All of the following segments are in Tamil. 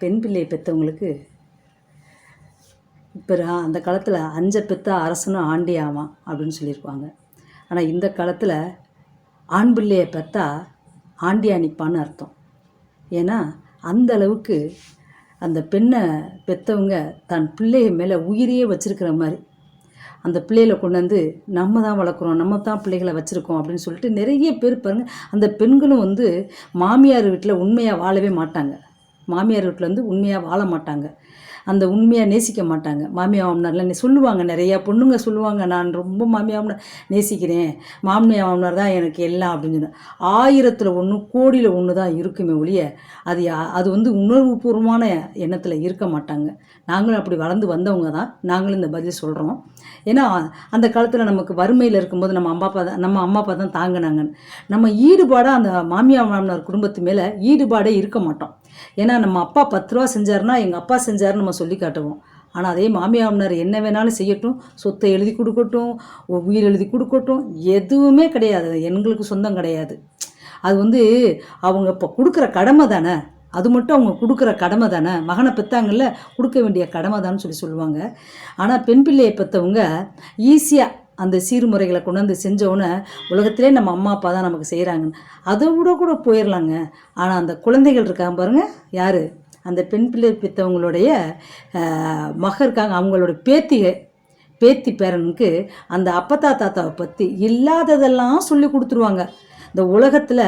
பெண் பிள்ளையை பெற்றவங்களுக்கு இப்போ அந்த காலத்தில் அஞ்ச பெத்த அரசனும் ஆண்டி அப்படின்னு சொல்லியிருப்பாங்க. ஆனால் இந்த காலத்தில் ஆண் பிள்ளையை பெற்றா ஆண்டியா நிற்பான்னு அர்த்தம். ஏன்னா அந்த அளவுக்கு அந்த பெண்ணை பெற்றவங்க தன் பிள்ளைய மேலே உயிரையே வச்சிருக்கிற மாதிரி. அந்த பிள்ளைகளை கொண்டு வந்து நம்ம தான் வளர்க்குறோம் நம்ம தான் பிள்ளைகளை வச்சுருக்கோம் அப்படின்னு சொல்லிட்டு நிறைய பேர் பாருங்கள் அந்த பெண்களும் வந்து மாமியார் வீட்டில் உண்மையாக வாழவே மாட்டாங்க. மாமியார் வீட்டில் வந்து உண்மையாக வாழ மாட்டாங்க. அந்த உண்மையாக நேசிக்க மாட்டாங்க. மாமியார் மாமனார்லாம் சொல்லுவாங்க நிறையா பொண்ணுங்க சொல்லுவாங்க நான் ரொம்ப மாமியார் மாமனார் நேசிக்கிறேன். மாமியார் மாமனார் தான் எனக்கு எல்லாம் அப்படின்னு சொல்லி ஆயிரத்தில் ஒன்று கோடியில் ஒன்று தான் இருக்குமே ஒழிய அது யா- அது வந்து உணர்வுபூர்வமான எண்ணத்தில் இருக்க மாட்டாங்க. நாங்களும் அப்படி வளர்ந்து வந்தவங்க தான். நாங்களும் இந்த பதில் சொல்கிறோம் ஏன்னா அந்த காலத்தில் நமக்கு வறுமையில் இருக்கும்போது நம்ம அம்மா அப்பா தான் நம்ம அம்மா அப்பா தான் தாங்கினாங்க நம்ம ஈடுபாடாக அந்த மாமியார் மாமனார் குடும்பத்து மேலே ஈடுபாடே இருக்க மாட்டோம். ஏன்னா நம்ம அப்பா பத்து ரூபா செஞ்சாருன்னா எங்கள் அப்பா செஞ்சாருன்னு நம்ம சொல்லி காட்டுவோம். ஆனால் அதே மாமியாமனார் என்ன வேணாலும் செய்யட்டும். சொத்தை எழுதி கொடுக்கட்டும் உயிர் எழுதி கொடுக்கட்டும். எதுவுமே கிடையாது. எங்களுக்கு சொந்தம் கிடையாது. அது வந்து அவங்க இப்போ கொடுக்குற கடமை தானே? அது மட்டும் அவங்க கொடுக்குற கடமை தானே? மகனை பெற்றாங்கல்ல கொடுக்க வேண்டிய கடமை தான்னு சொல்லி சொல்லுவாங்க. ஆனால் பெண் பிள்ளையை பெற்றவங்க ஈஸியாக அந்த சீர்முறைகளை கொண்டு வந்து செஞ்சோன்னே உலகத்திலே நம்ம அம்மா அப்பா தான் நமக்கு செய்கிறாங்க அதை விட கூட போயிடலாங்க ஆனால் அந்த குழந்தைகள் இருக்காங்க பாருங்க. யார்? அந்த பெண் பிள்ளை பெற்றவங்களுடைய மக இருக்காங்க. அவங்களோட பேத்திக பேத்தி பேரனுக்கு அந்த அப்பத்தா தாத்தாவை பற்றி இல்லாததெல்லாம் சொல்லி கொடுத்துருவாங்க. இந்த உலகத்தில்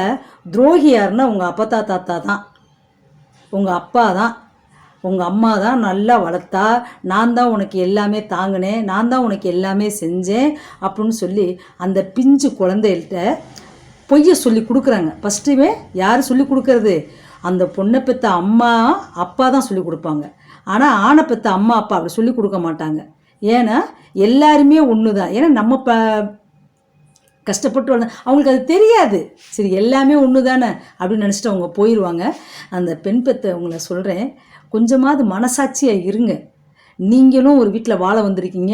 துரோகி யாருன்னா உங்கள் அப்பத்தா தாத்தா தான். உங்கள் அப்பா தான். உங்கள் அம்மா தான் நல்லா வளர்த்தா நான் தான் உனக்கு எல்லாமே தாங்கினேன் நான் தான் உனக்கு எல்லாமே செஞ்சேன் அப்படின்னு சொல்லி அந்த பிஞ்சு குழந்தைகள்கிட்ட பொய்யை சொல்லி கொடுக்குறாங்க. ஃபஸ்ட்டுமே யார் சொல்லி கொடுக்கறது? அந்த பொண்ணை பெற்ற அம்மா அப்பா தான் சொல்லி கொடுப்பாங்க. ஆனால் ஆணை பெற்ற அம்மா அப்பா அப்படி சொல்லி கொடுக்க மாட்டாங்க. ஏன்னா எல்லாருமே ஒன்று தான் ஏன்னா நம்ம ப கஷ்டப்பட்டு வளர்ந்த அவங்களுக்கு அது தெரியாது. சரி எல்லாமே ஒன்று தானே அப்படின்னு நினச்சிட்டு அவங்க போயிடுவாங்க அந்த பெண் பெற்றவங்கள சொல்கிறேன் கொஞ்சமாவது மனசாட்சியாக இருங்க. நீங்களும் ஒரு வீட்டில் வாழ வந்திருக்கீங்க.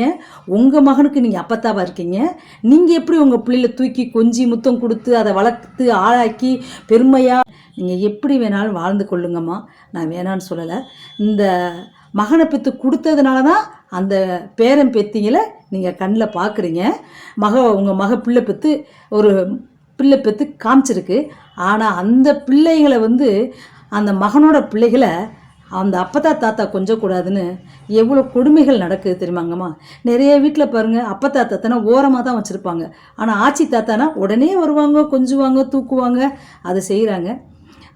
உங்கள் மகனுக்கு நீங்கள் அப்பத்தாவாக இருக்கீங்க. நீங்கள் எப்படி உங்கள் பிள்ளையில தூக்கி கொஞ்சி முத்தம் கொடுத்து அதை வளர்த்து ஆளாக்கி பெருமையாக நீங்கள் எப்படி வேணாலும் வாழ்ந்து கொள்ளுங்கம்மா. நான் வேணான்னு சொல்லலை. இந்த மகனை பெற்று கொடுத்ததுனால தான் அந்த பேரன் பெத்திங்களை நீங்கள் கண்ணில் பார்க்குறீங்க மக உங்கள் மக பிள்ளை பெற்று ஒரு பிள்ளை பெற்று காமிச்சிருக்கு. ஆனால் அந்த பிள்ளைகளை வந்து அந்த மகனோட பிள்ளைகளை அந்த அப்பத்தா தாத்தா கொஞ்சம் கூடாதுன்னு எவ்வளோ கொடுமைகள் நடக்குது தெரியுமாங்கம்மா நிறைய வீட்டில் பாருங்கள் அப்பத்தா தாத்தானா ஓரமாக தான் வச்சுருப்பாங்க. ஆனால் ஆச்சி தாத்தானா உடனே வருவாங்க கொஞ்சுவாங்க தூக்குவாங்க அதை செய்கிறாங்க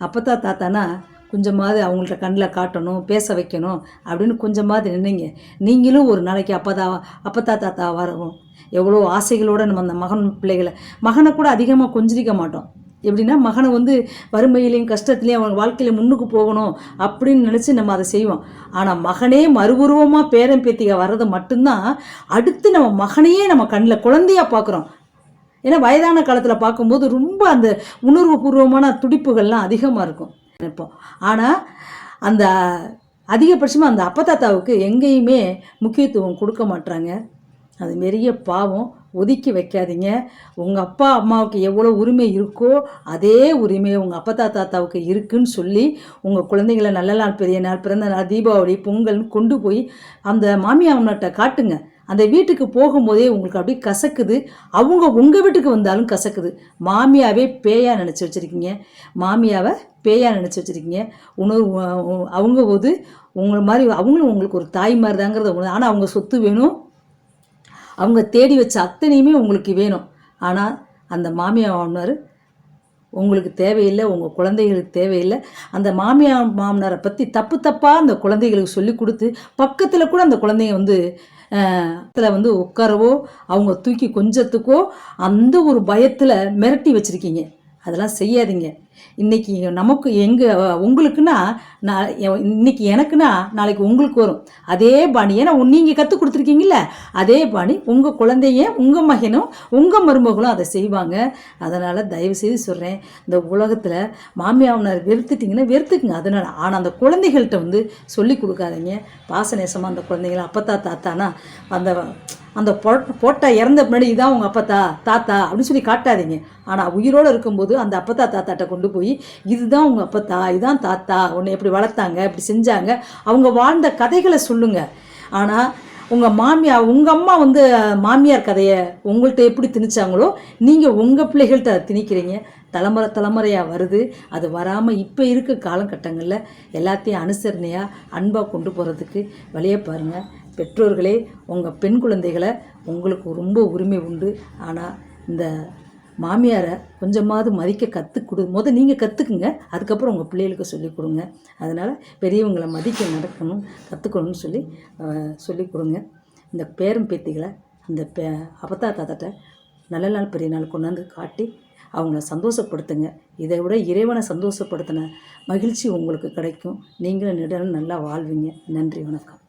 அப்பத்தா தாத்தானா கொஞ்சமாவது அவங்கள்ட்ட கண்ணில் காட்டணும் பேச வைக்கணும் அப்படின்னு கொஞ்சமாவது நின்னீங்க. நீங்களும் ஒரு நாளைக்கு அப்பதா அப்பத்தா தாத்தா வரவும் எவ்வளோ ஆசைகளோடு நம்ம அந்த மகன் பிள்ளைகளை மகனை கூட அதிகமாக கொஞ்சிக்க மாட்டோம். எப்படின்னா மகனை வந்து வறுமையிலையும் கஷ்டத்துலேயும் அவங்க வாழ்க்கையில் முன்னுக்கு போகணும் அப்படின்னு நினச்சி நம்ம அதை செய்வோம். ஆனால் மகனே மறுபுருவமாக பேரன் பேத்திக வர்றது மட்டும்தான் அடுத்து நம்ம மகனையே நம்ம கண்ணில் குழந்தையாக பார்க்குறோம் ஏன்னா வயதான காலத்தில் பார்க்கும்போது ரொம்ப அந்த உணர்வு பூர்வமான துடிப்புகள்லாம் அதிகமாக இருக்கும். நினைப்போம். ஆனால் அந்த அதிகபட்சமாக அந்த அப்பத்தாத்தாவுக்கு எங்கேயுமே முக்கியத்துவம் கொடுக்க மாட்டாங்க அது நிறைய பாவம் ஒதுக்கி வைக்காதீங்க. உங்கள் அப்பா அம்மாவுக்கு எவ்வளோ உரிமை இருக்கோ அதே உரிமை உங்கள் அப்பத்தா தாத்தாவுக்கு இருக்குன்னு சொல்லி உங்கள் குழந்தைங்களை நல்ல நாள் பெரிய நாள் பிறந்த நாள் தீபாவளி பொங்கல்னு கொண்டு போய் அந்த மாமியார்கிட்ட காட்டுங்க. அந்த வீட்டுக்கு போகும்போதே உங்களுக்கு அப்படியே கசக்குது. அவங்க உங்கள் வீட்டுக்கு வந்தாலும் கசக்குது. மாமியாவே பேயா நினச்சி வச்சுருக்கீங்க. மாமியாவை பேயா நினச்சி வச்சுருக்கீங்க. உணர்வு அவங்க போது உங்களை மாதிரி அவங்களும் உங்களுக்கு ஒரு தாய் மாதிரி தாங்கிறது உங்களுக்கு ஆனால் அவங்க சொத்து வேணும். அவங்க தேடி வச்ச அத்தனையுமே உங்களுக்கு வேணும். ஆனால் அந்த மாமியார் மாமனார் உங்களுக்கு தேவையில்லை உங்கள் குழந்தைகளுக்கு தேவையில்லை. அந்த மாமியார் மாமனாரை பற்றி தப்பு தப்பாக அந்த குழந்தைகளுக்கு சொல்லி கொடுத்து பக்கத்தில் கூட அந்த குழந்தைங்க வந்து அதில் வந்து உட்காரவோ அவங்க தூக்கி கொஞ்சத்துக்கோ அந்த ஒரு பயத்தில் மிரட்டி வச்சுருக்கீங்க. அதெல்லாம் செய்யாதீங்க. இன்னைக்கு நமக்கு எங்கள் உங்களுக்குன்னா நான் எ- இன்னைக்கு எனக்குன்னா நாளைக்கு உங்களுக்கு வரும். அதே பாணி ஏன்னா நீங்கள் கற்றுக் கொடுத்துருக்கீங்கள அதே பாணி உங்கள் குழந்தைய உங்கள் மகனும் உங்கள் மருமகளும் அதை செய்வாங்க. அதனால் தயவு செய்து சொல்கிறேன் இந்த உலகத்தில் மாமியாவனார் வெறுத்துட்டிங்கன்னா வெறுத்துக்குங்க. அதனால் ஆனால் அந்த குழந்தைகள்கிட்ட வந்து சொல்லி கொடுக்காதீங்க. பாசநேசமாக அந்த குழந்தைங்கள அப்பத்தா தாத்தானா அந்த அந்த போட்டா இறந்த பின்னாடி இதான் உங்கள் அப்பத்தா தாத்தா அப்படின்னு சொல்லி காட்டாதீங்க. ஆனால் உயிரோடு இருக்கும்போது அந்த அப்பத்தா தாத்தாட்ட கொண்டு கொண்டு போய் இதுதான் உங்கள் அப்பத்தா இதுதான் தாத்தா உன்னை எப்படி வளர்த்தாங்க இப்படி செஞ்சாங்க அவங்க வாழ்ந்த கதைகளை சொல்லுங்கள் ஆனால் உங்கள் மாமியார் உங்கள் அம்மா வந்து மாமியார் கதையை உங்கள்கிட்ட எப்படி திணிச்சாங்களோ நீங்கள் உங்கள் பிள்ளைகள்கிட்ட அதை திணிக்கிறீங்க. தலைமுறை தலைமுறையாக வருது. அது வராமல் இப்போ இருக்க காலகட்டங்களில் எல்லாத்தையும் அனுசரணையாக அன்பாக கொண்டு போகிறதுக்கு வழியை பாருங்கள் பெற்றோர்களே உங்கள் பெண் குழந்தைகளை உங்களுக்கு ரொம்ப உரிமை உண்டு. ஆனால் இந்த மாமியாரை கொஞ்சமாவது மதிக்க கற்றுக் கொடு. முத நீங்கள் கற்றுக்குங்க அதுக்கப்புறம் உங்கள் பிள்ளைகளுக்கு சொல்லிக் கொடுங்க. அதனால் பெரியவங்களை மதிக்க நடக்கணும் கற்றுக்கணும்னு சொல்லி சொல்லிக் கொடுங்க. இந்த பேரம் பேத்திகளை அந்த பே அப்பத்தா தாத்தாட்ட நல்ல நாள் பெரிய நாள் கொண்டாந்து காட்டி அவங்கள சந்தோஷப்படுத்துங்க. இதை விட இறைவனை சந்தோஷப்படுத்தின மகிழ்ச்சி உங்களுக்கு கிடைக்கும். நீங்களும் நிடலும் நல்லா வாழ்வீங்க. நன்றி வணக்கம்.